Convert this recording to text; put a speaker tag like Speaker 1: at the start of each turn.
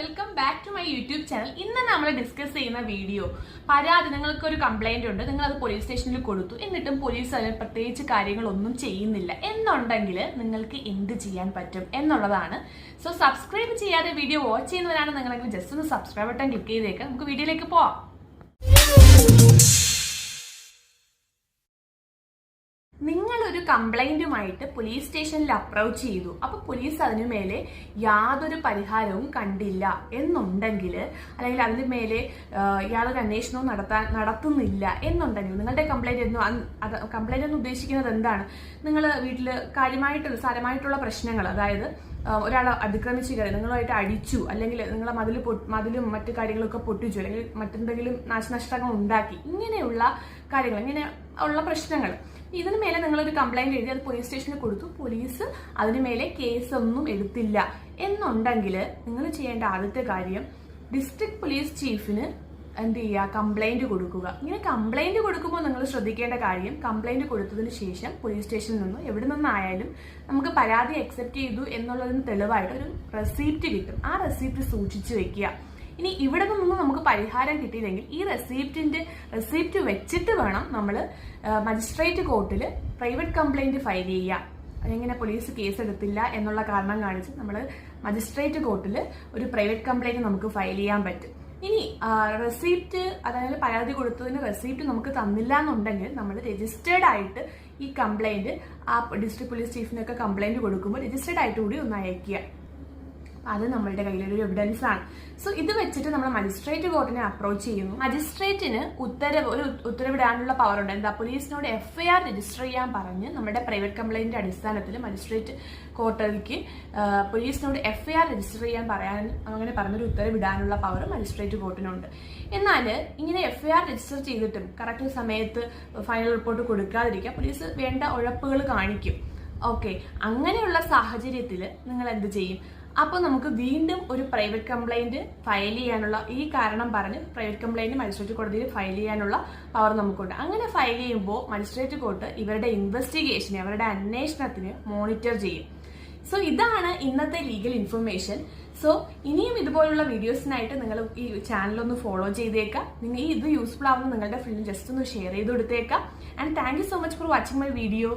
Speaker 1: Welcome back to my YouTube channel ഇന്ന് നമ്മൾ discuss ചെയ്യുന്ന വീഡിയോ പരാതി നിങ്ങൾക്ക് ഒരു കംപ്ലൈന്റ് ഉണ്ട്. നിങ്ങൾ അത് പോലീസ് സ്റ്റേഷനിൽ കൊടുത്തു. എന്നിട്ടും പോലീസ് അതിന് പ്രത്യേകിച്ച് കാര്യങ്ങളൊന്നും ചെയ്യുന്നില്ല. എന്നുണ്ടെങ്കിൽ നിങ്ങൾക്ക് എന്ത് ചെയ്യാൻ പറ്റും എന്നുള്ളതാണ്. സോ സബ്സ്ക്രൈബ് ചെയ്യാതെ വീഡിയോ വാച്ച് ചെയ്യുന്നവരാണ് നിങ്ങളെങ്കിൽ ജസ്റ്റ് ഒന്ന് സബ്സ്ക്രൈബ് ബട്ടൺ ക്ലിക്ക് ചെയ്തേക്കാം. നമുക്ക് വീഡിയോയിലേക്ക് പോവാം. നിങ്ങളൊരു കംപ്ലൈന്റുമായിട്ട് പോലീസ് സ്റ്റേഷനിൽ അപ്രോച്ച് ചെയ്തു. അപ്പൊ പോലീസ് അതിനു മേലെ യാതൊരു പരിഹാരവും കണ്ടില്ല എന്നുണ്ടെങ്കിൽ അല്ലെങ്കിൽ അതിന് മേലെ യാതൊരു അന്വേഷണവും നടത്താൻ നടത്തുന്നില്ല എന്നുണ്ടെങ്കിൽ നിങ്ങളുടെ കംപ്ലൈന്റ് എന്ന് കംപ്ലൈന്റ് എന്ന് ഉദ്ദേശിക്കുന്നത് എന്താണ്? നിങ്ങൾ വീട്ടിൽ കാര്യമായിട്ട് സാരമായിട്ടുള്ള പ്രശ്നങ്ങൾ അതായത് ഒരാൾ അതിക്രമിച്ചു കയറി നിങ്ങളുമായിട്ട് അടിച്ചു അല്ലെങ്കിൽ നിങ്ങളെ മതിൽ മതിലും മറ്റു കാര്യങ്ങളൊക്കെ പൊട്ടിച്ചു അല്ലെങ്കിൽ മറ്റെന്തെങ്കിലും നാശനഷ്ടങ്ങൾ ഉണ്ടാക്കി ഇങ്ങനെയുള്ള കാര്യങ്ങൾ ഇങ്ങനെ ഉള്ള പ്രശ്നങ്ങൾ. ഇതിന് മേലെ നിങ്ങളൊരു കംപ്ലൈന്റ് എഴുതി അത് പോലീസ് സ്റ്റേഷനിൽ കൊടുത്തു. പോലീസ് അതിന് മേലെ കേസൊന്നും എടുത്തില്ല. എന്നുണ്ടെങ്കിൽ നിങ്ങൾ ചെയ്യേണ്ട ആദ്യത്തെ കാര്യം ഡിസ്ട്രിക്ട് പോലീസ് ചീഫിന് എന്ത് ചെയ്യുക? കംപ്ലൈന്റ് കൊടുക്കുക. ഇങ്ങനെ കംപ്ലൈന്റ് കൊടുക്കുമ്പോൾ നിങ്ങൾ ശ്രദ്ധിക്കേണ്ട കാര്യം കംപ്ലൈന്റ് കൊടുത്തതിന് ശേഷം പോലീസ് സ്റ്റേഷനിൽ നിന്ന് എവിടെ നിന്നായാലും നമുക്ക് പരാതി അക്സെപ്റ്റ് ചെയ്തു എന്നുള്ളതിന് തെളിവായിട്ട് ഒരു റെസീപ്റ്റ് കിട്ടും. ആ റെസീപ്റ്റ് സൂക്ഷിച്ചു വെക്കുക. ഇനി ഇവിടെ നിന്നൊന്നും നമുക്ക് പരിഹാരം കിട്ടിയില്ലെങ്കിൽ ഈ റെസീപ്റ്റിന്റെ റെസീപ്റ്റ് വെച്ചിട്ട് വേണം നമ്മൾ മജിസ്ട്രേറ്റ് കോർട്ടിൽ പ്രൈവറ്റ് കംപ്ലൈന്റ് ഫയൽ ചെയ്യുക. എങ്ങനെ പോലീസ് കേസ് എടുത്തില്ല എന്നുള്ള കാരണം കാണിച്ച് നമ്മൾ മജിസ്ട്രേറ്റ് കോർട്ടിൽ ഒരു പ്രൈവറ്റ് കംപ്ലൈന്റ് നമുക്ക് ഫയൽ ചെയ്യാൻ പറ്റും. റെസീപ്റ്റ് അതായത് പരാതി കൊടുത്തതിന് റെസീപ്റ്റ് നമുക്ക് തന്നില്ല എന്നുണ്ടെങ്കിൽ നമ്മൾ രജിസ്റ്റേർഡ് ആയിട്ട് ഈ കംപ്ലൈന്റ് ആ ഡിസ്ട്രിക്ട് പോലീസ് ചീഫിനൊക്കെ കംപ്ലൈന്റ് കൊടുക്കുമ്പോൾ രജിസ്റ്റേർഡ് ആയിട്ട് കൂടി ഒന്ന് അയക്കുക അത് നമ്മളുടെ കയ്യിലൊരു എവിഡൻസ് ആണ്. സോ ഇത് വെച്ചിട്ട് നമ്മൾ മജിസ്ട്രേറ്റ് കോർട്ടിനെ അപ്രോച്ച് ചെയ്യുന്നു. മജിസ്ട്രേറ്റിന് ഉത്തരവ് ഒരു ഉത്തരവിടാനുള്ള പവർ ഉണ്ട്. എന്താ? പോലീസിനോട് എഫ്ഐആർ രജിസ്റ്റർ ചെയ്യാൻ പറഞ്ഞ് നമ്മുടെ പ്രൈവറ്റ് കംപ്ലൈന്റ് അടിസ്ഥാനത്തിൽ മജിസ്ട്രേറ്റ് കോർട്ടിലേക്ക് പോലീസിനോട് എഫ്ഐആർ രജിസ്റ്റർ ചെയ്യാൻ പറയാൻ അങ്ങനെ പറഞ്ഞൊരു ഉത്തരവിടാനുള്ള പവർ മജിസ്ട്രേറ്റ് കോർട്ടിനുണ്ട് എന്നാൽ ഇങ്ങനെ എഫ്ഐആർ രജിസ്റ്റർ ചെയ്തിട്ടും കറക്റ്റ് സമയത്ത് ഫൈനൽ റിപ്പോർട്ട് കൊടുക്കാതിരിക്കുക പോലീസ് വേണ്ട ഉഴപ്പുകൾ കാണിക്കും. ഓക്കെ അങ്ങനെയുള്ള സാഹചര്യത്തിൽ നിങ്ങൾ എന്ത് ചെയ്യും? അപ്പോൾ നമുക്ക് വീണ്ടും ഒരു പ്രൈവറ്റ് കംപ്ലൈന്റ് ഫയൽ ചെയ്യാനുള്ള ഈ കാരണം പറഞ്ഞ് പ്രൈവറ്റ് കംപ്ലൈന്റ് മജിസ്ട്രേറ്റ് കോടതിയിൽ ഫയൽ ചെയ്യാനുള്ള പവർ നമുക്കുണ്ട്. അങ്ങനെ ഫയൽ ചെയ്യുമ്പോൾ മജിസ്ട്രേറ്റ് കോർട്ട് ഇവരുടെ ഇൻവെസ്റ്റിഗേഷനെ അവരുടെ അന്വേഷണത്തിന് മോണിറ്റർ ചെയ്യും. സോ ഇതാണ് ഇന്നത്തെ ലീഗൽ ഇൻഫർമേഷൻ സോ ഇനിയും ഇതുപോലുള്ള വീഡിയോസിനായിട്ട് നിങ്ങൾ ഈ ചാനലൊന്ന് ഫോളോ ചെയ്തേക്കാം. നിങ്ങൾ ഇത് യൂസ്ഫുൾ ആവുന്ന നിങ്ങളുടെ ഫ്രണ്ട് ജസ്റ്റ് ഒന്ന് ഷെയർ ചെയ്ത് കൊടുത്തേക്കാം. And thank so much for watching my video